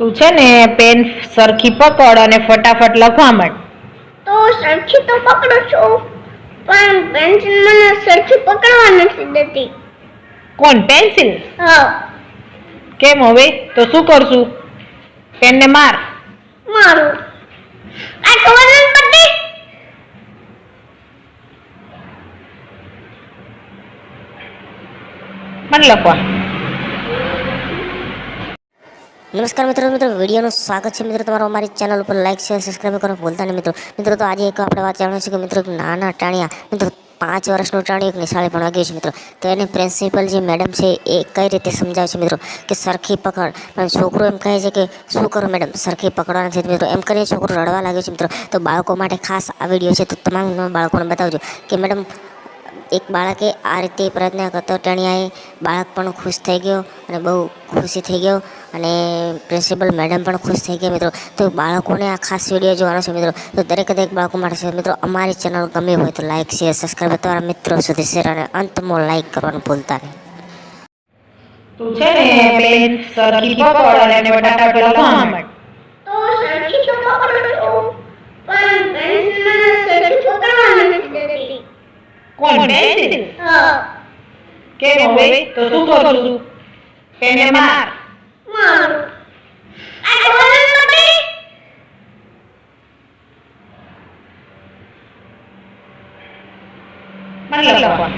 તું છે ને પેન સરખી પકડ અને ફટાફટ લખવા માંડ. તો સરખી તો પકડું છું પણ પેન્સિલ મને સરખી પકડવા નથી દેતી. કોણ પેન્સિલ? હા. કેમ હવે? તો શું કરશું? પેનને માર. મારું. આ ખબર નથી પડતી મને લખવા. નમસ્કાર મિત્રો મિત્રો, વિડીયોનું સ્વાગત છે મિત્રો. તમારો અમારી ચેનલ ઉપર લાઇક શેર સબસ્ક્રાઈબ કરો ભૂલતા નહીં મિત્રો. મિત્રો, તો આજે એક આપણે વાત જાણવી છે કે મિત્રો, નાના ટાણિયા, મિત્રો, પાંચ વર્ષનું ટાણિયું એક નિશાળે ભણવા ગયું છે મિત્રો. તો એની પ્રિન્સિપલ જે મેડમ છે એ કઈ રીતે સમજાવે છે મિત્રો? કે સરખી પકડ. પણ છોકરો એમ કહે છે કે, શું કરો મેડમ સરખી પકડવા નથી મિત્રો. એમ કરીને છોકરો રડવા લાગ્યો છે મિત્રો. તો બાળકો માટે ખાસ આ વીડિયો છે. તો તમામ બાળકોને બતાવજો કે મેડમ એક બાળકે આ રીતે પ્રયત્ન કરતો ટણિયાએ બાળક પણ ખુશ થઈ ગયો અને બહુ ખુશી થઈ ગયો અને પ્રિન્સિપલ મેડમ પણ ખુશ થઈ ગયા મિત્રો. તો બાળકોને આ ખાસ વીડિયો જોવાનો છે મિત્રો. તો દરેક દરેક બાળકો માટે છે મિત્રો અમારી ચેનલ ગમી હોય તો લાઇક શેર સબસ્ક્રાઈબ તમારા મિત્રો સુધી શેર અને અંતમાં લાઇક કરવાનું ભૂલતા નહીં. તું છે ને પેન સરખી પકડ અને લખવા માંડ તો સરખી તો પકડું કોણ હા કેમ હવે તો શું કરશું પેનને માર મારું આ નથી પડતી મને લખવા